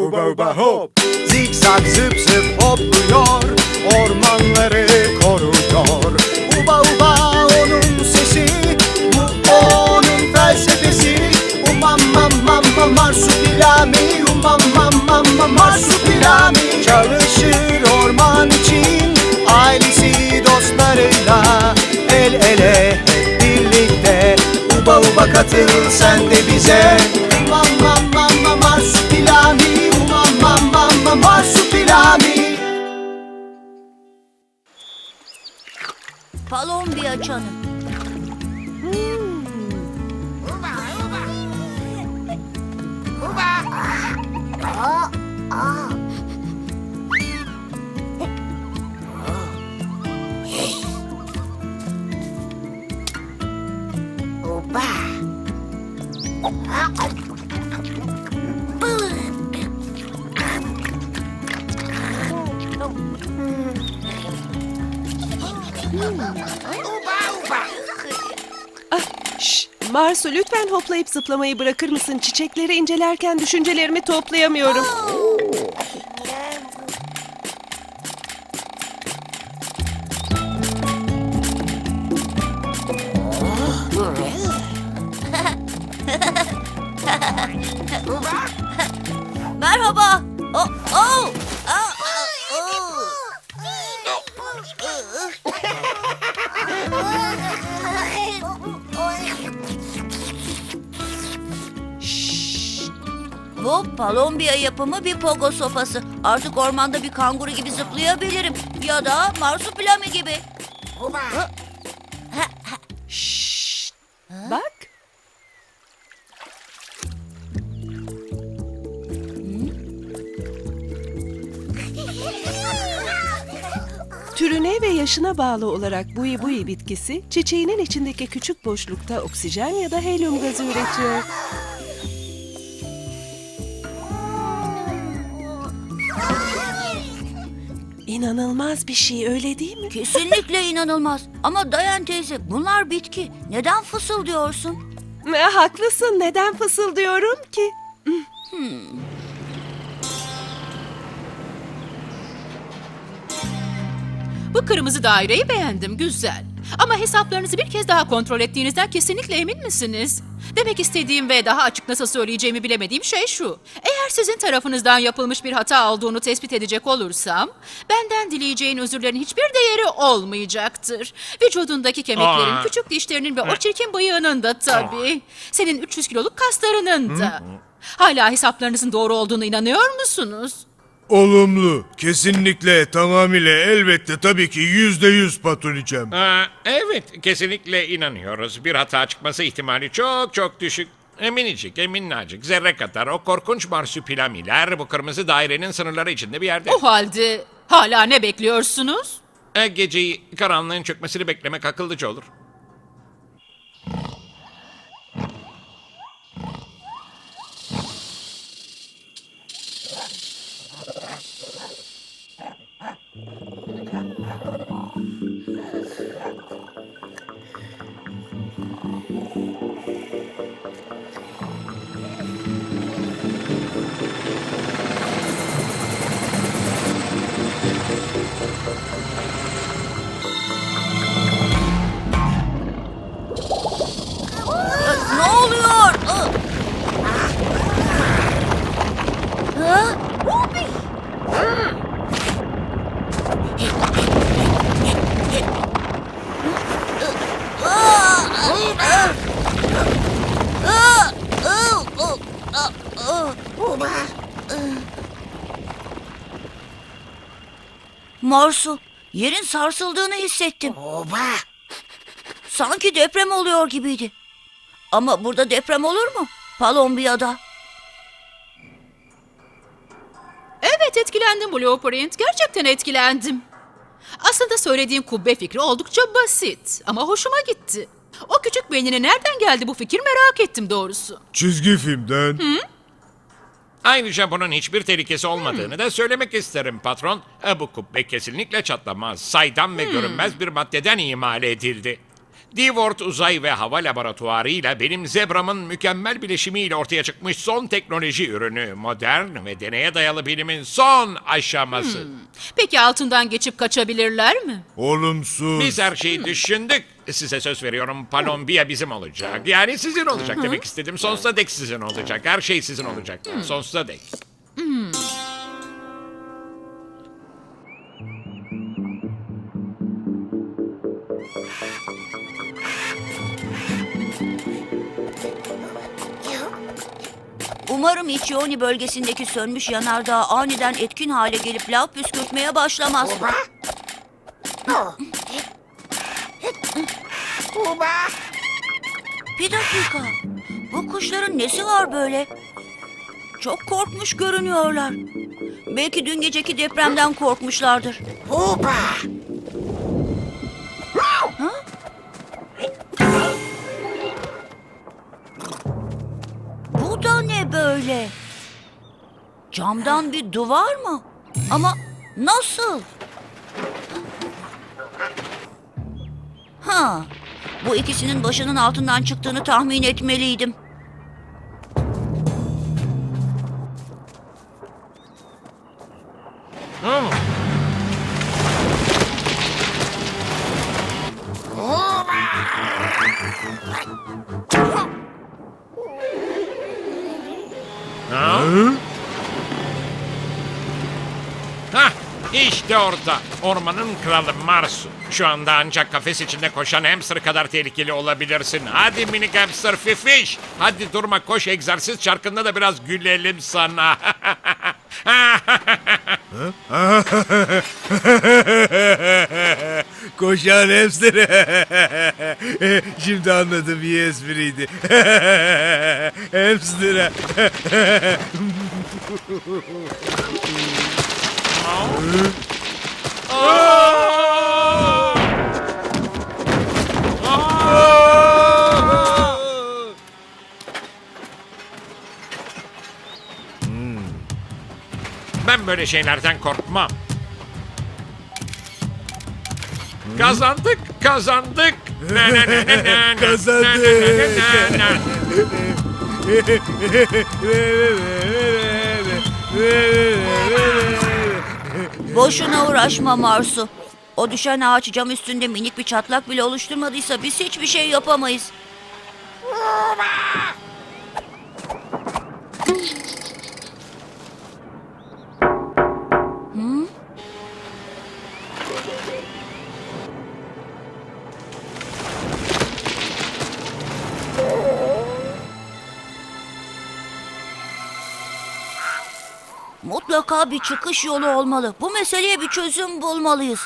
Uba uba hop. Zigzag zıp zıp hopluyor Ormanları koruyor. Uba uba onun sesi Bu onun felsefesi. Umam mam mam mam marsupilami Umam mam mam mam marsupilami Çalışır orman için Ailesi dostlarıyla El ele hep birlikte. Uba uba katıl sen de bize. Umam mam mam mam marsupilami mam marsupilami Palombiya çanı. Şş, Marsu lütfen hoplayıp zıplamayı bırakır mısın? Çiçekleri incelerken düşüncelerimi toplayamıyorum. Merhaba. Palombiya yapımı bir pogo sofası. Artık ormanda bir kanguru gibi zıplayabilirim. Ya da marsupilami gibi. Şşş, bak. Türüne ve yaşına bağlı olarak buyi buyi bitkisi, çiçeğinin içindeki küçük boşlukta oksijen ya da helyum gazı üretiyor. İnanılmaz bir şey öyle değil mi? Kesinlikle inanılmaz. Ama Dayan teyze bunlar bitki. Neden fısıldıyorsun? E, haklısın neden fısıldıyorum ki? Bu kırmızı daireyi beğendim, güzel. Ama hesaplarınızı bir kez daha kontrol ettiğinizden kesinlikle emin misiniz? Demek istediğim ve daha açık nasıl söyleyeceğimi bilemediğim şey şu. Eğer sizin tarafınızdan yapılmış bir hata olduğunu tespit edecek olursam, benden dileyeceğin özürlerin hiçbir değeri olmayacaktır. Vücudundaki kemiklerin, Aa. küçük dişlerinin ve o çirkin bıyığının da tabii. Senin 300 kiloluk kaslarının da. Hala hesaplarınızın doğru olduğunu inanıyor musunuz? Olumlu. Kesinlikle, tamamıyla, elbette, tabii ki yüzde yüz patronacağım. Aa, evet, kesinlikle inanıyoruz. Bir hata çıkması ihtimali çok çok düşük. E, Minicik, e, minnacık, zerre kadar o korkunç marsupilamiler bu kırmızı dairenin sınırları içinde bir yerde. O halde hala ne bekliyorsunuz? E, geceyi karanlığın çökmesini beklemek akıllıca olur. Marsu, yerin sarsıldığını hissettim. Sanki deprem oluyor gibiydi. Ama burada deprem olur mu? Palombiya'da. Evet etkilendim Blueprint. Gerçekten etkilendim. Aslında söylediğin kubbe fikri oldukça basit ama hoşuma gitti. O küçük beynine nereden geldi bu fikir merak ettim doğrusu. Çizgi filmden. Ayrıca bunun hiçbir tehlikesi olmadığını da söylemek isterim patron. E, bu kubbe kesinlikle çatlamaz. Saydam ve görünmez bir maddeden imal edildi. Divort Uzay ve Hava Laboratuvarı ile benim zebramın mükemmel bileşimiyle ortaya çıkmış son teknoloji ürünü. Modern ve deneye dayalı bilimin son aşaması. Peki altından geçip kaçabilirler mi? Olumsuz. Biz her şeyi düşündük. Size söz veriyorum Palombiya bizim olacak. Yani sizin olacak demek istedim. Sonsuza dek sizin olacak. Her şey sizin olacak. Sonsuza dek. Umarım Ichioni bölgesindeki sönmüş yanardağ aniden etkin hale gelip lav püskürtmeye başlamaz. Bir dakika. Bu kuşların nesi var böyle? Çok korkmuş görünüyorlar. Belki dün geceki depremden korkmuşlardır. Ha? Bu da ne böyle? Camdan bir duvar mı? Ama nasıl? Ha, bu ikisinin başının altından çıktığını tahmin etmeliydim. Hah işte orada. Ormanın kralı Marsu. Şu anda ancak kafes içinde koşan hamster kadar tehlikeli olabilirsin. Hadi minik hamster fifiş. Hadi durma koş egzersiz çarkında da biraz gülelim sana. Koşan hamster. Şimdi anladım iyi espriydi. hamster. Ben böyle şeylerden korkmam. Kazandık, kazandık. Na, na, na, na, na, Kazandık. na, na, na, na. Boşuna uğraşma Marsu. O düşen ağaç cam üstünde minik bir çatlak bile oluşturmadıysa biz hiçbir şey yapamayız. Hı? Mutlaka bir çıkış yolu olmalı. Bu meseleye bir çözüm bulmalıyız.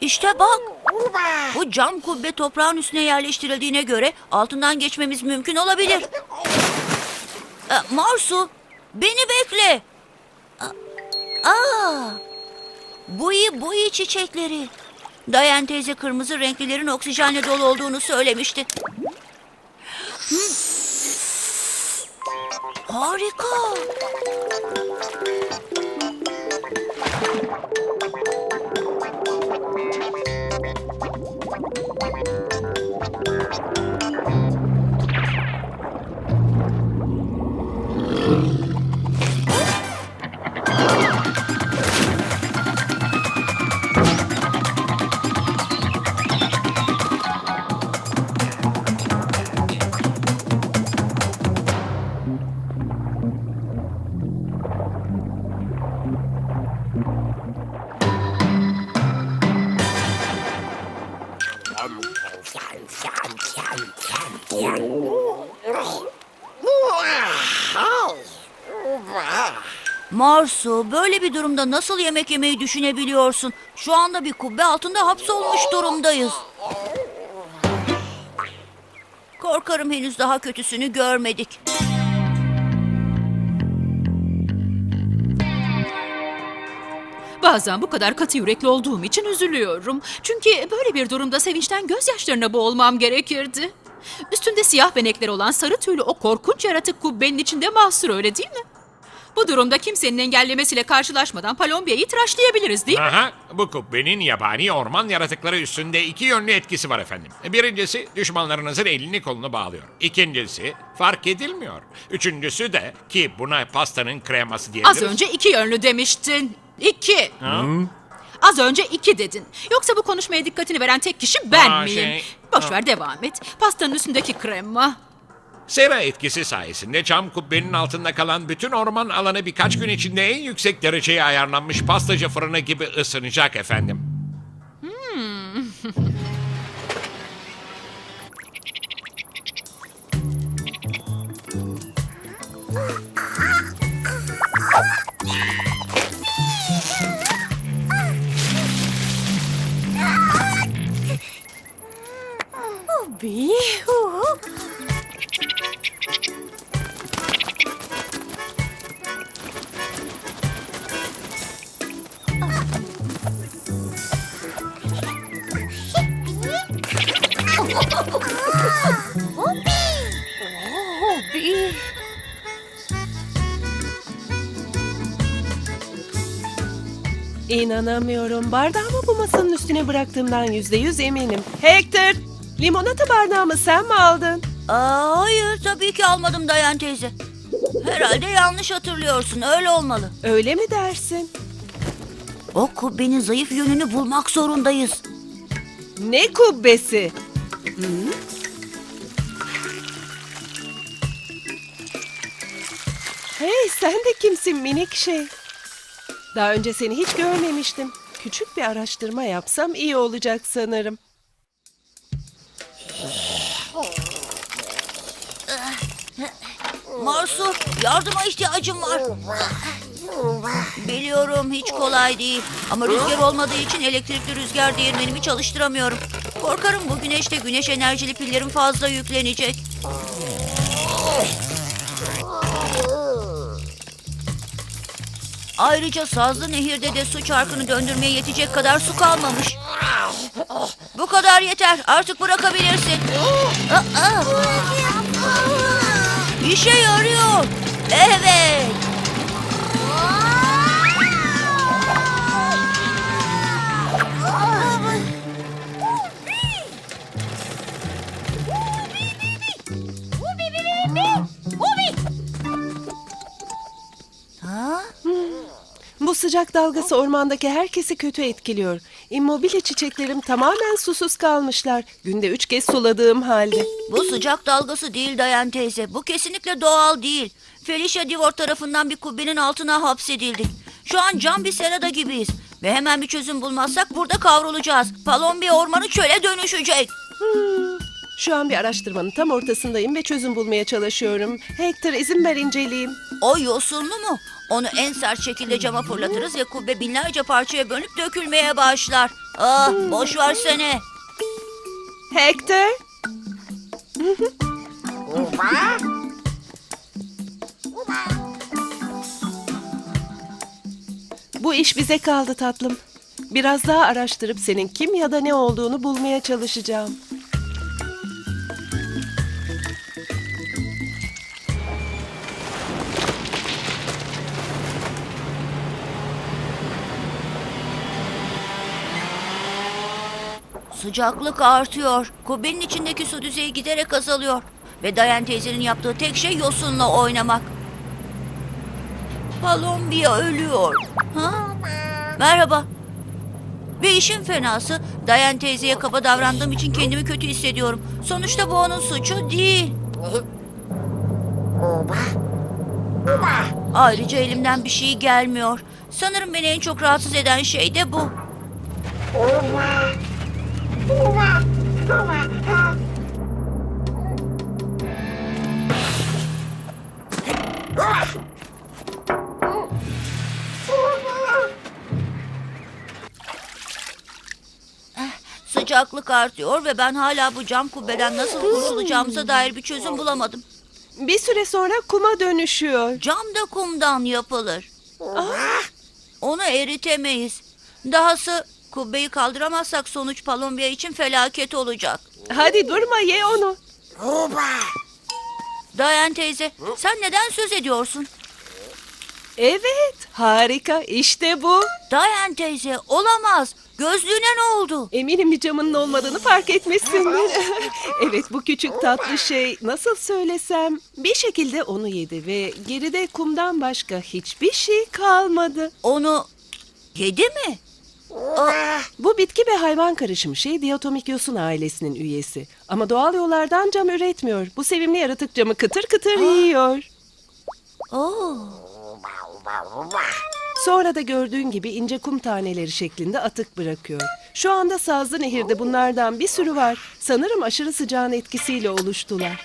İşte bak. Bu cam kubbe toprağın üstüne yerleştirildiğine göre altından geçmemiz mümkün olabilir. E, Marsu, beni bekle. A- Aa, bu iyi, bu iyi çiçekleri. Dayan teyze kırmızı renklilerin oksijenle dolu olduğunu söylemişti. Hı. Harika. Bir durumda nasıl yemek yemeyi düşünebiliyorsun? Şu anda bir kubbe altında hapsolmuş durumdayız. Korkarım henüz daha kötüsünü görmedik. Bazen bu kadar katı yürekli olduğum için üzülüyorum. Çünkü böyle bir durumda sevinçten gözyaşlarına boğulmam gerekirdi. Üstünde siyah benekler olan sarı tüylü o korkunç yaratık kubbenin içinde mahsur öyle değil mi? Bu durumda kimsenin engellemesiyle karşılaşmadan Palombiya'yı tıraşlayabiliriz değil mi? Aha, bu kubbenin yabani orman yaratıkları üstünde iki yönlü etkisi var efendim. Birincisi düşmanlarınızın elini kolunu bağlıyor. İkincisi fark edilmiyor. Üçüncüsü de ki buna pastanın kreması diyebiliriz. Az önce iki yönlü demiştin. İki. Az önce iki dedin. Yoksa bu konuşmaya dikkatini veren tek kişi ben Aa, miyim? şey, Boş ver devam et. Pastanın üstündeki krema. Sera etkisi sayesinde cam kubbenin altında kalan bütün orman alanı birkaç gün içinde en yüksek dereceye ayarlanmış pastacı fırını gibi ısınacak efendim. İnanamıyorum. Bardağımı bu masanın üstüne bıraktığımdan yüzde yüz eminim. Hector, limonata bardağımı sen mi aldın? Aa, hayır tabii ki almadım Dayan teyze. Herhalde yanlış hatırlıyorsun öyle olmalı. Öyle mi dersin? O kubbenin zayıf yönünü bulmak zorundayız. Ne kubbesi? Hı? Hey sen de kimsin minik şey? Daha önce seni hiç görmemiştim. Küçük bir araştırma yapsam iyi olacak sanırım. Marsu yardıma ihtiyacım var. Biliyorum hiç kolay değil. Ama rüzgar olmadığı için elektrikli rüzgar değirmenimi çalıştıramıyorum. Korkarım bu güneşte güneş enerjili pillerim fazla yüklenecek. Ayrıca Sazlı Nehir'de de su çarkını döndürmeye yetecek kadar su kalmamış. Bu kadar yeter. Artık bırakabilirsin. Aa! İşe yarıyor. Evet. Sıcak dalgası ormandaki herkesi kötü etkiliyor. Immobile çiçeklerim tamamen susuz kalmışlar. Günde üç kez suladığım halde. Bu sıcak dalgası değil Dayan teyze. Bu kesinlikle doğal değil. Felicia Divor tarafından bir kubbenin altına hapsedildik. Şu an cam bir serada gibiyiz. Ve hemen bir çözüm bulmazsak burada kavrulacağız. Palombi ormanı çöle dönüşecek. Şu an bir araştırmanın tam ortasındayım ve çözüm bulmaya çalışıyorum. Hector izin ver inceleyeyim. O yosunlu mu? Onu en sert şekilde cama fırlatırız ve kubbe binlerce parçaya bölünüp dökülmeye başlar. Ah boş versene. Hector? Bu iş bize kaldı tatlım. Biraz daha araştırıp senin kim ya da ne olduğunu bulmaya çalışacağım. Sıcaklık artıyor. Kubbenin içindeki su düzeyi giderek azalıyor. Ve Dayan teyzenin yaptığı tek şey yosunla oynamak. Palombiya ölüyor. Ha? Merhaba. Ve işin fenası Dayan teyzeye kaba davrandığım için kendimi kötü hissediyorum. Sonuçta bu onun suçu değil. Ayrıca elimden bir şey gelmiyor. Sanırım beni en çok rahatsız eden şey de bu. Sıcaklık artıyor ve ben hala bu cam kubbeden nasıl kurtulacağımıza dair bir çözüm bulamadım. Bir süre sonra kuma dönüşüyor. Cam da kumdan yapılır. Onu eritemeyiz. Dahası kubbeyi kaldıramazsak sonuç Palombiya için felaket olacak. Hadi durma ye onu. Dayan teyze, sen neden söz ediyorsun? Evet, harika. İşte bu. Dayan teyze olamaz. Gözlüğüne ne oldu? Eminim bir camının olmadığını fark etmişsindir. evet, bu küçük tatlı şey nasıl söylesem bir şekilde onu yedi ve geride kumdan başka hiçbir şey kalmadı. Onu yedi mi? Bu bitki ve hayvan karışımı şey diatomik yosun ailesinin üyesi. Ama doğal yollardan cam üretmiyor. Bu sevimli yaratık camı kıtır kıtır yiyor. Oo. Sonra da gördüğün gibi ince kum taneleri şeklinde atık bırakıyor. Şu anda Sazlı Nehir'de bunlardan bir sürü var. Sanırım aşırı sıcağın etkisiyle oluştular.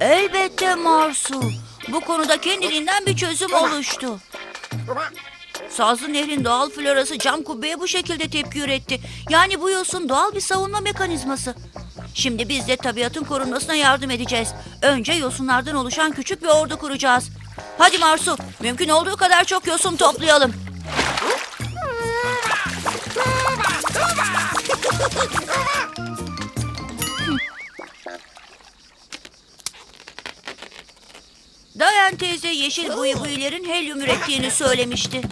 Elbette Marsu. Bu konuda kendiliğinden bir çözüm oluştu. Sazlı Nehrin doğal florası cam kubbeye bu şekilde tepki üretti. Yani bu yosun doğal bir savunma mekanizması. Şimdi biz de tabiatın korunmasına yardım edeceğiz. Önce yosunlardan oluşan küçük bir ordu kuracağız. Hadi Marsu, mümkün olduğu kadar çok yosun toplayalım. Dayan teyze yeşil buyu buyulerin helyum ürettiğini söylemişti.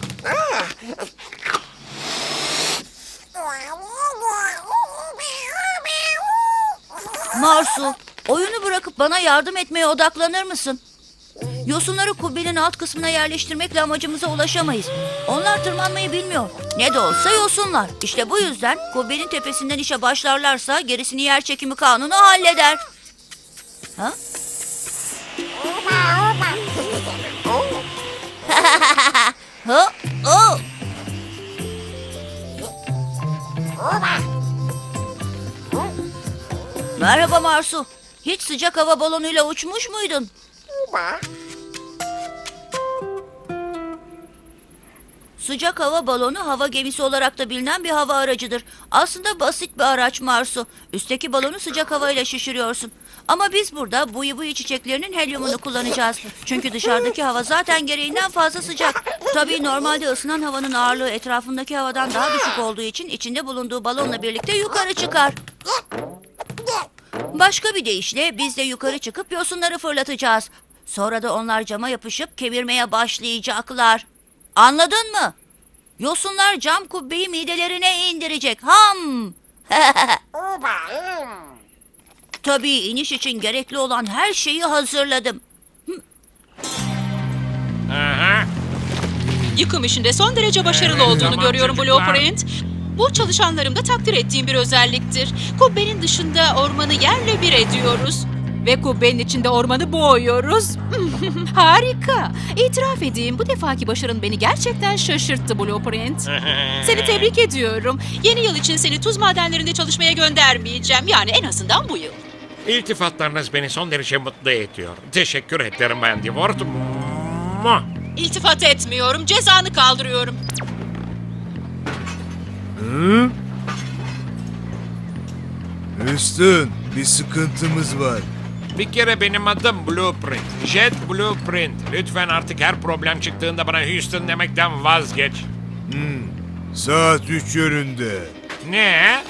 Marsu, oyunu bırakıp bana yardım etmeye odaklanır mısın? Yosunları kubbenin alt kısmına yerleştirmekle amacımıza ulaşamayız. Onlar tırmanmayı bilmiyor. Ne de olsa yosunlar. İşte bu yüzden kubbenin tepesinden işe başlarlarsa gerisini yer çekimi kanunu halleder. Ha? Ha? Oh! Merhaba Marsu. Hiç sıcak hava balonuyla uçmuş muydun? Sıcak hava balonu hava gemisi olarak da bilinen bir hava aracıdır. Aslında basit bir araç Marsu. Üstteki balonu sıcak havayla şişiriyorsun. Ama biz burada buyu buyu çiçeklerinin helyumunu kullanacağız. Çünkü dışarıdaki hava zaten gereğinden fazla sıcak. Tabii normalde ısınan havanın ağırlığı etrafındaki havadan daha düşük olduğu için içinde bulunduğu balonla birlikte yukarı çıkar. Başka bir deyişle biz de yukarı çıkıp yosunları fırlatacağız. Sonra da onlar cama yapışıp kemirmeye başlayacaklar. Anladın mı? Yosunlar cam kubbeyi midelerine indirecek. Ham! Tabii iniş için gerekli olan her şeyi hazırladım. Aha. Yıkım işinde son derece başarılı Evet, olduğunu tamam görüyorum çocuklar. Blueprint. Bu çalışanlarımda takdir ettiğim bir özelliktir. Kubbenin dışında ormanı yerle bir ediyoruz. Ve kubbenin içinde ormanı boğuyoruz. Harika. İtiraf edeyim bu defaki başarın beni gerçekten şaşırttı Blueprint. Seni tebrik ediyorum. Yeni yıl için seni tuz madenlerinde çalışmaya göndermeyeceğim. Yani en azından bu yıl. İltifatlarınız beni son derece mutlu ediyor. Teşekkür ederim Bayan Divort. Mua. İltifat etmiyorum, cezanı kaldırıyorum. Üstün bir sıkıntımız var. Bir kere benim adım Blueprint. Jet Blueprint. Lütfen artık her problem çıktığında bana Houston demekten vazgeç. Saat üç yönünde. Ne?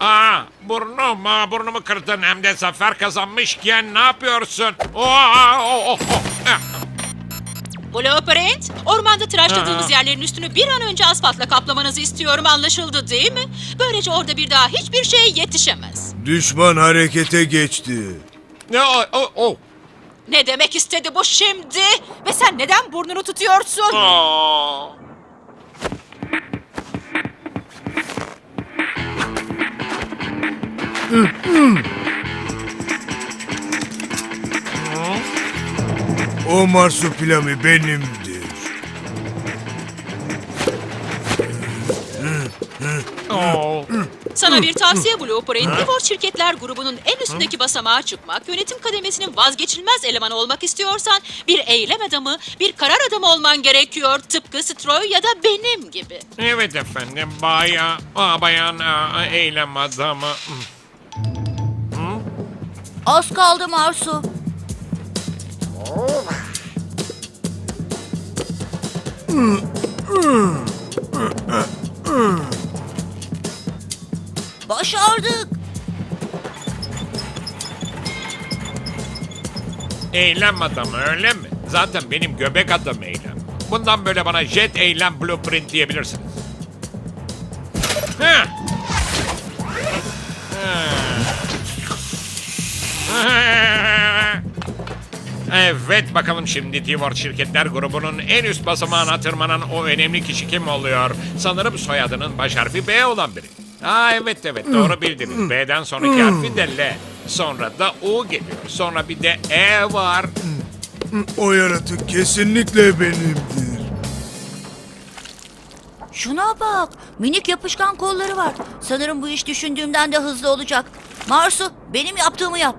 Aa, burnum, aa, burnumu kırdın hem de zafer kazanmışken ne yapıyorsun? Oha, oh, oh, oh. Ah, Blueprint, ormanda tıraşladığımız Aa. yerlerin üstünü bir an önce asfaltla kaplamanızı istiyorum anlaşıldı değil mi? Böylece orada bir daha hiçbir şey yetişemez. Düşman harekete geçti. Ne, oh, oh, oh. Ne demek istedi bu şimdi? Ve sen neden burnunu tutuyorsun? Aa. O marsupilami benimdir. Sana bir tavsiye Blueprint. Divor Şirketler grubunun en üstündeki basamağa çıkmak, yönetim kademesinin vazgeçilmez elemanı olmak istiyorsan bir eylem adamı, bir karar adamı olman gerekiyor. Tıpkı Stroy ya da benim gibi. Evet efendim, baya, aa, bayan eylem adamı. Az kaldı Marsu. Başardık. Eylem adamı öyle mi? Zaten benim göbek adım Eylem. Bundan böyle bana Jet Eylem Blueprint diyebilirsiniz. Heh. Evet bakalım şimdi Tivor Şirketler grubunun en üst basamağına tırmanan o önemli kişi kim oluyor? Sanırım soyadının baş harfi B olan biri. Aa evet evet doğru bildiniz. B'den sonraki harfi de L. Sonra da U geliyor. Sonra bir de E var. O yaratık kesinlikle benimdir. Şuna bak. Minik yapışkan kolları var. Sanırım bu iş düşündüğümden de hızlı olacak. Marsu benim yaptığımı yap.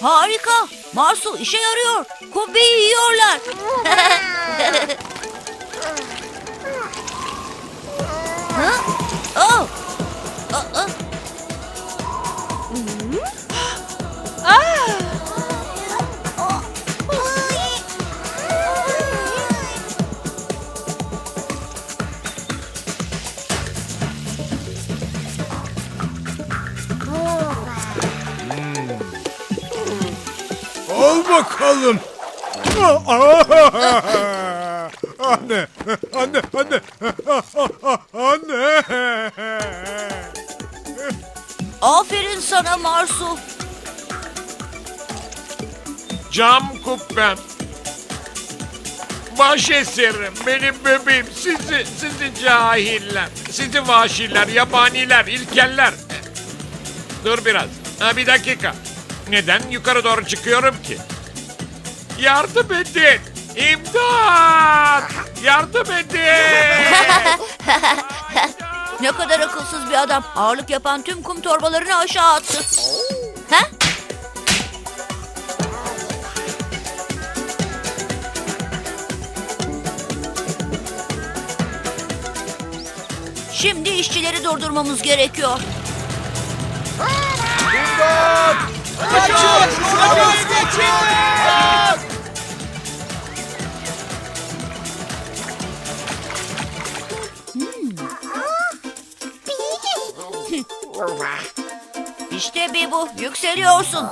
Harika. Marsu işe yarıyor. Kubbeyi yiyorlar. Ha? Oh. Bakalım. Anne, anne, anne, anne. Aferin sana Marsu. Cam kubbem. Baş eserim, benim bebeğim, sizi, sizi cahiller, sizi vahşiler, yabaniler, ilkeller. Dur biraz, ha, bir dakika. Neden yukarı doğru çıkıyorum ki? Yardım edin! İmdat! Yardım edin! Ne kadar akılsız bir adam. Ağırlık yapan tüm kum torbalarını aşağı attı. Ha? Şimdi işçileri durdurmamız gerekiyor. İşte Bibu yükseliyorsun.